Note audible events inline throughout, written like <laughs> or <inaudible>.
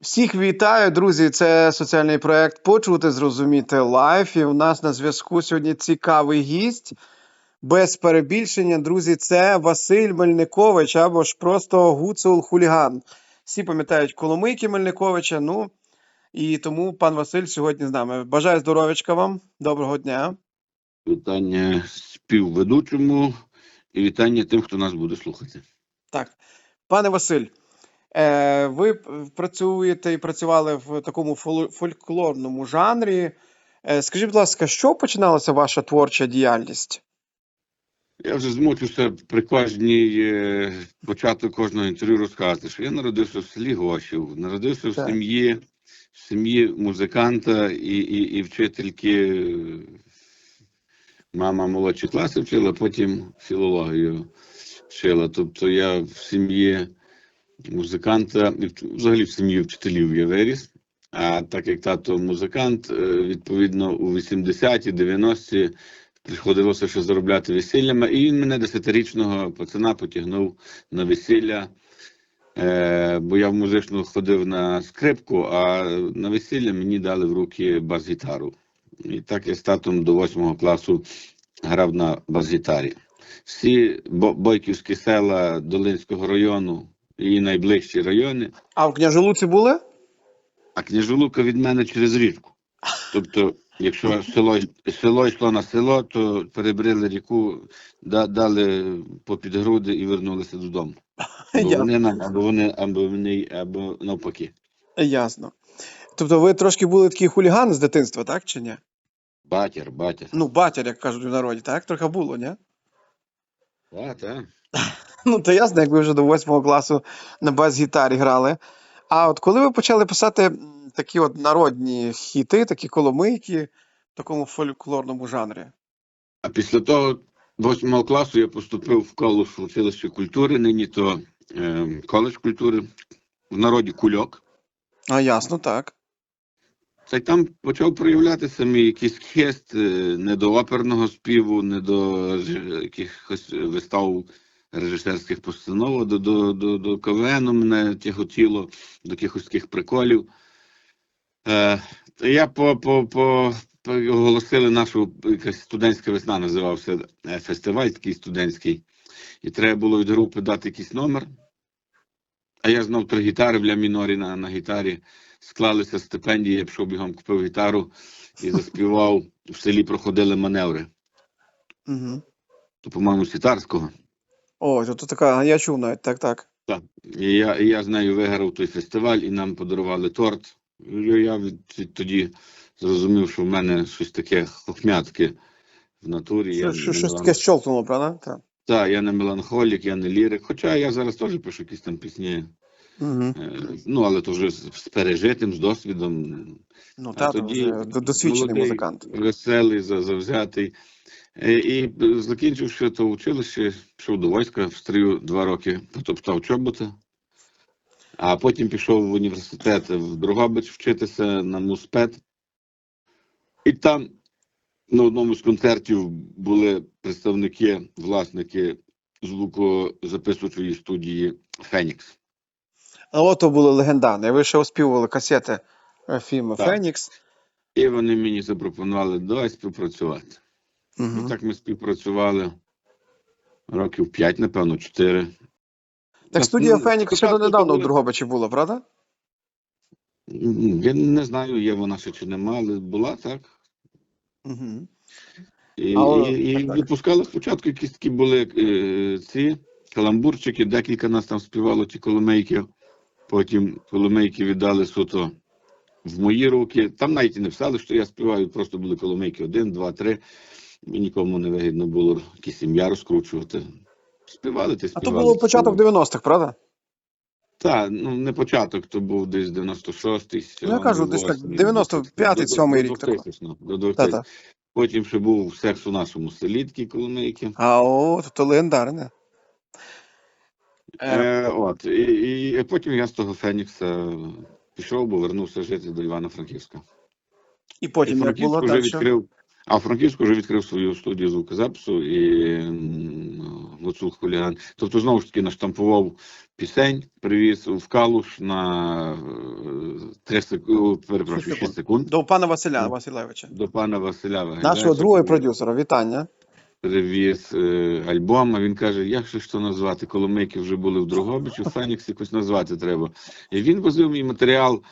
Всіх вітаю, друзі. Це соціальний проект Почути, зрозуміти лайф. І у нас на зв'язку сьогодні цікавий гість. Без перебільшення, друзі, це Василь Мельникович або ж просто Гуцул Хуліган. Всі пам'ятають Коломийки Мельниковича. Ну і тому пан Василь сьогодні з нами. Бажаю здоров'ячка вам. Доброго дня. Вітання співведучому і вітання тим, хто нас буде слухати. Так, пане Василь, ви працюєте і працювали в такому фол- фольклорному жанрі. Е, скажіть, будь ласка, що починалася ваша творча діяльність? Я вже змучився при кожній е, початку кожного інтерв'ю розказати, що я народився в селі Гошів, народився в сім'ї, в сім'ї музиканта і, і, і вчительки. Мама молодші класи вчила, потім філологію вчила. Тобто я в сім'ї музиканта, взагалі в сім'ї вчителів я виріс. А так як тато музикант, е, відповідно, у 80-ті, 90-ті приходилося ще заробляти весіллями, і він мене десятирічного пацана потягнув на весілля. Е, бо я в музичну ходив на скрипку, а на весілля мені дали в руки бас-гітару. І так я з татом до восьмого класу грав на бас-гітарі. Всі бо- бойківські села Долинського району і найближчі райони, А в княжолуці були? а княжолука від мене через річку. Тобто, якщо село, село йшло на село, то перебрили ріку, да- дали попід груди і вернулися додому. Або вони нам, або вони, або вони, або навпаки. Ясно. Тобто ви трошки були такі хулігани з дитинства, так чи ні? Батір, батір. Ну, батір, як кажуть в народі, так? Трохи було, ні? Так, так. Ну, то ясно, як ви вже до восьмого класу на бас-гітарі грали. А от коли ви почали писати такі от народні хіти, такі коломийки в такому фольклорному жанрі? А після того восьмого класу я поступив в коледж училище культури, нині то е, коледж культури, в народі кульок. А, ясно, так. Та й там почав проявлятися мій якийсь хист е, не до оперного співу, не до якихось вистав режисерських постанов, до, до, до, до КВН мене тяготіло, до якихось таких приколів. Е, я по, по, по, по оголосили нашу якась студентська весна, називався е, фестиваль такий студентський. І треба було від групи дати якийсь номер. А я знав три гітари в ля мінорі на, на гітарі. Склалися стипендії, я пішов бігом, купив гітару і заспівав. В селі проходили маневри. Угу. То, по-моєму, Сітарського. О, то, то така, я чув навіть, так, так. Так. І я, і я з нею виграв той фестиваль, і нам подарували торт. Я від, від тоді зрозумів, що в мене щось таке хохмятке в натурі. Що, я що, щось таке щолкнуло, правда? Так. Так, я не меланхолік, я не лірик. Хоча я зараз теж пишу якісь там пісні. Угу. Ну, але то вже з пережитим, з досвідом. Ну, тоді досвідчений молодий, музикант. Веселий, завзятий. Е, І закінчивши то училище, пішов до війська в стрію два роки, потоптав чобота. А потім пішов в університет в Дрогобич вчитися на муспед. І там на одному з концертів були представники, власники звукозаписувачої студії Фенікс. А от то було легендарне. Ви ще оспівували касети е, фільму Фенікс. І вони мені запропонували давай співпрацювати. Угу. І так ми співпрацювали років 5, напевно, 4. Так студія Фенікс ще донедавно були- в була, правда? Я не знаю, є вона ще чи нема, але була так. Угу. І, Але- і, і так. випускали спочатку якісь такі були е, ці каламбурчики, декілька нас там співало ті коломейки. Потім коломейки віддали суто в мої руки. Там навіть і не писали, що я співаю, просто були коломейки один, два, три. І нікому не вигідно було якісь ім'я розкручувати. Співали ти А то було початок 90-х, правда? Так, ну не початок, то був десь 96-й, Ну, я кажу, десь так, 95-й, 7-й рік. До 2000. Та-та. Потім ще був секс у нашому селі, такі коломейки. А о, то, легендарне. Е, от, і, і, і потім я з того Фенікса пішов, бо вернувся жити до Івано-Франківська. і І потім як було так, що... відкрив, а в Франківську вже відкрив свою студію звукозапису і м, Гуцул Хуліган. Тобто, знову ж таки, наштампував пісень, привіз в Калуш на е, 3 секунд, перепрошую, Шість 6 секунд. До пана Василя. Василевича. До пана Василя. Нашого другого продюсера. Вітання. Привіз е, альбом, а він каже, як же то назвати? Коломийки вже були в Дрогобичі, Фенікс якось назвати треба. І він возив мій матеріал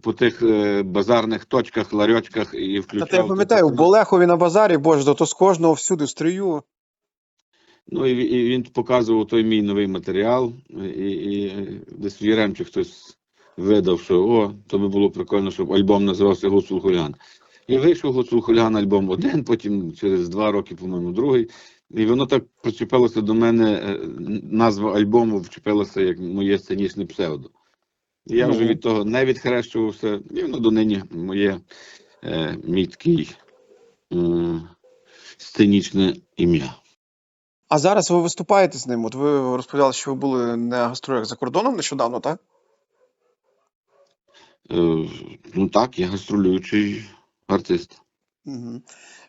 по тих е, базарних точках, ларьочках і Та включав. ти я пам'ятаю, в Болехові на базарі, боже, то, з кожного всюди стрію. Ну і, і він показував той мій новий матеріал, і, і десь в Єремчі хтось видав, що о, то би було прикольно, щоб альбом називався Гуцул Хуліган. І вийшов Гуцул Хуліган альбом один, потім через два роки, по-моєму, другий. І воно так причепилося до мене, е, назва альбому вчепилася як моє сценічне псевдо. Я вже Ну. від того не відхрещувався, і воно донині моє е, мій такий е, сценічне ім'я. А зараз ви виступаєте з ним. От ви розповідали, що ви були на гастролях за кордоном нещодавно, так? Е, ну так, я гастролюючий артист. Угу.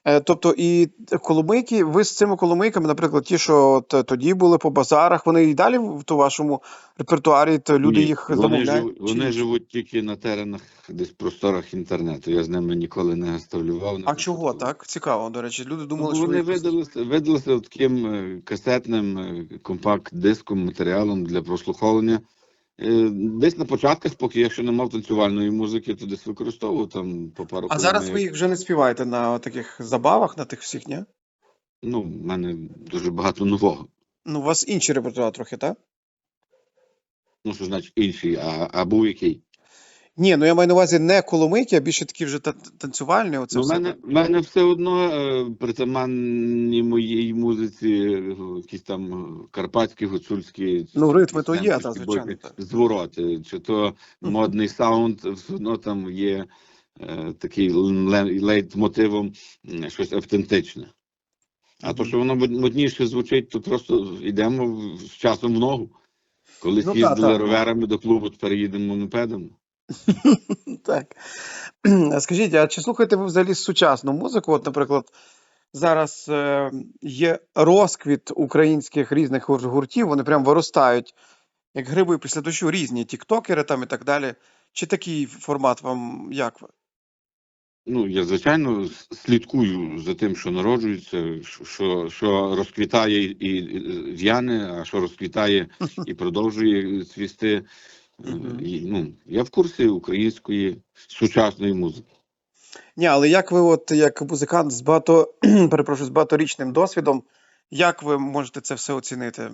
Е, тобто, і коломийки, ви з цими коломийками, наприклад, ті, що от тоді були по базарах, вони і далі в то вашому репертуарі, то люди Ні, їх вони, замовляють? Чи вони живуть тільки на теренах, десь просторах інтернету. Я з ними ніколи не гастролював. не А чого так? Цікаво, до речі. Люди Ну, думали, що вони ви просто- видалися, видалися таким е, касетним е, компакт-диском, матеріалом для прослуховування. Е, Десь на початках, поки я ще не мав танцювальної музики, то десь використовував там по пару А зараз колонок. ви їх вже не співаєте на таких забавах, на тих всіх, ні? Ну, в мене дуже багато нового. Ну, у вас інший репертуар трохи, так? Ну, що значить інший, а, а був який? Ні, ну я маю на увазі не коломийки, а більше такі вже танцювальні. Оце Ну, все. мене, мене все одно е, притаманні моїй музиці, е, якісь там карпатські, гуцульські. Ну, ритми то є, та, звичайно. Звороти, чи то модний саунд, все одно там є е, такий ле- лейтмотивом щось автентичне. А то, що воно модніше звучить, то просто йдемо з часом в ногу. Колись Ну, та, та. роверами до клубу, тепер їдемо мопедами. <laughs> Так. Скажіть, а чи слухаєте ви взагалі сучасну музику? От, наприклад, зараз е, є розквіт українських різних гур- гуртів, вони прям виростають, як гриби після дощу, різні тіктокери там і так далі. Чи такий формат вам як? Ну, я звичайно с- слідкую за тим, що народжується, що- що, що розквітає і і в'яне, а що розквітає <laughs> і продовжує цвісти. І, Ну, я в курсі української сучасної музики. Ні, але як ви, от як музикант з багато, <clears throat> перепрошую, з багаторічним досвідом, як ви можете це все оцінити?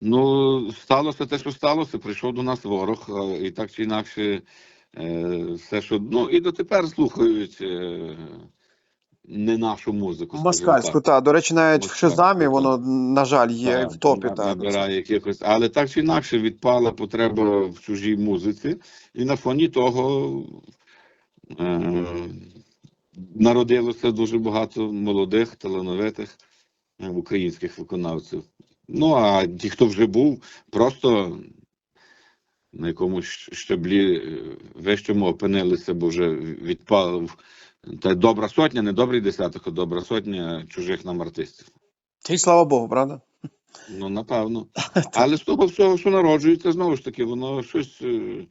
Ну, сталося те, що сталося. Прийшов до нас ворог, і так чи інакше, е, все, що ну і дотепер слухають е, не нашу музику. Москальську, так. та. До речі, навіть в Москальську, Шазамі так. воно, на жаль, є Так, в топі. на- Та, набирає якихось, але так чи інакше відпала потреба в чужій музиці, і на фоні того е, народилося дуже багато молодих, талановитих е, українських виконавців. Ну а ті, хто вже був, просто на якомусь щаблі е, вищому опинилися, бо вже відпав та добра сотня, не добрий десяток, а добра сотня чужих нам артистів. І слава Богу, правда? Ну, напевно. <laughs> Але з того всього, що народжується, знову ж таки, воно щось. е,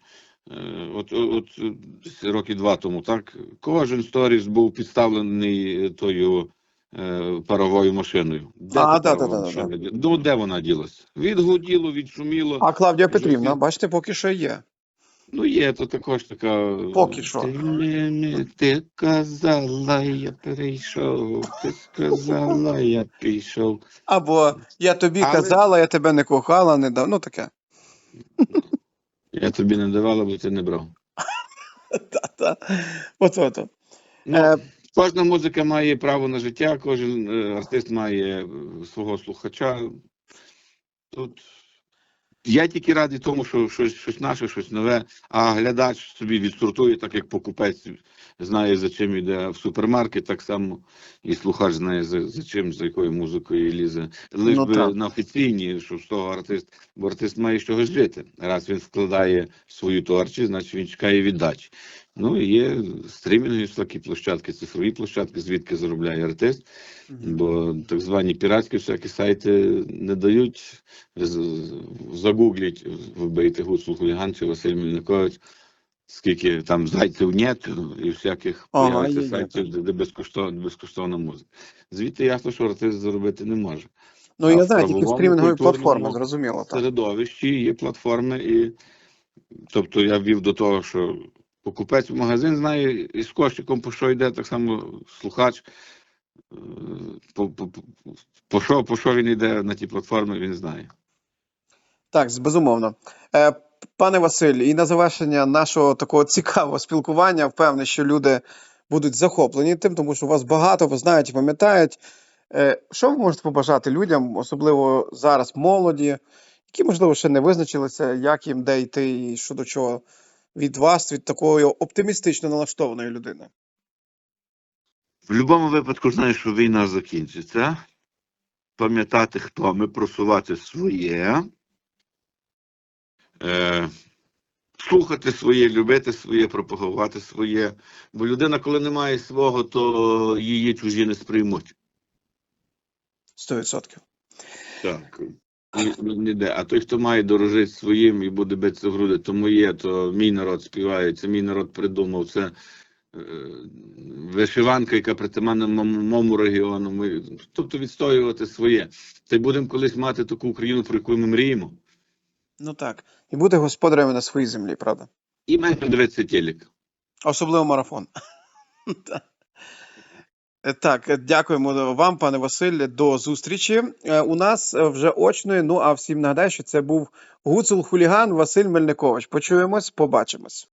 е, От, от е, десь роки два тому, так, кожен сторіс був підставлений тою е, паровою машиною. Де А, та да, парова да, да, машина Ну, де вона ділася? Відгуділо, відшуміло. А Клавдія Петрівна, бачите, поки що є. Ну, є, то також така. Поки що. Ти, мені, ти казала, я перейшов, ти сказала, я пішов. Або я тобі Але- казала, я тебе не кохала, не дав. Ну таке. <laughs> Я тобі не давала, бо ти не брав. <laughs> Та-та. Ото-то. Ну, Е, Кожна музика має право на життя, кожен е, артист має е, свого слухача. Тут я тільки радий тому, що щось, щось наше, щось нове, а глядач собі відсортує, так як покупець знає, за чим йде в супермаркет, так само і слухач знає, за, за чим, за якою музикою лізе. Лиш Ну, би так. на офіційні, що з того артист, бо артист має з чогось жити. Раз він вкладає свою творчість, значить він чекає віддачі. Ну і є стрімінгові всякі площадки, цифрові площадки, звідки заробляє артист. Бо так звані піратські всякі сайти не дають загугліть, вбийте гуцул хуліган чи Василь Мельникович. Скільки там зайців нет і всяких Ага, є, сайтів, де, де безкоштовна, безкоштовна музика. Звідти ясно, що артист заробити не може. Ну, А я знаю, тільки стрімінгові платформи, зрозуміло, так. середовищі є платформи, і тобто я вів до того, що покупець в магазин знає із кошиком, по що йде, так само слухач. е, По, по, по, по, що, по що він йде на ті платформи, він знає. Так, безумовно. Е, Пане Василь, і на завершення нашого такого цікавого спілкування, впевнений, що люди будуть захоплені тим, тому що вас багато, знають і пам'ятають. Е, Що ви можете побажати людям, особливо зараз молоді, які, можливо, ще не визначилися, як їм де йти і що до чого від вас, від такої оптимістично налаштованої людини? В будь-якому випадку знаєш, що війна закінчиться. Пам'ятати, хто ми, просувати своє, е, слухати своє, любити своє, пропагувати своє. Бо людина, коли не має свого, то її чужі не сприймуть. 100%. Так. Ніде. А той, хто має дорожити своїм і буде битися в груди, то моє, то мій народ співає, це мій народ придумав. Це е, вишиванка, яка притаманна моєму регіону. Ми, тобто відстоювати своє. Та й будемо колись мати таку Україну, про яку ми мріємо. Ну так. І бути господарями на своїй землі, правда? І менше дивитися телек. Особливо марафон. Так. Дякуємо вам, пане Василь. До зустрічі. Е, У нас е, вже очної. Ну а всім нагадаю, що це був гуцул хуліган Василь Мельникович. Почуємось, побачимось.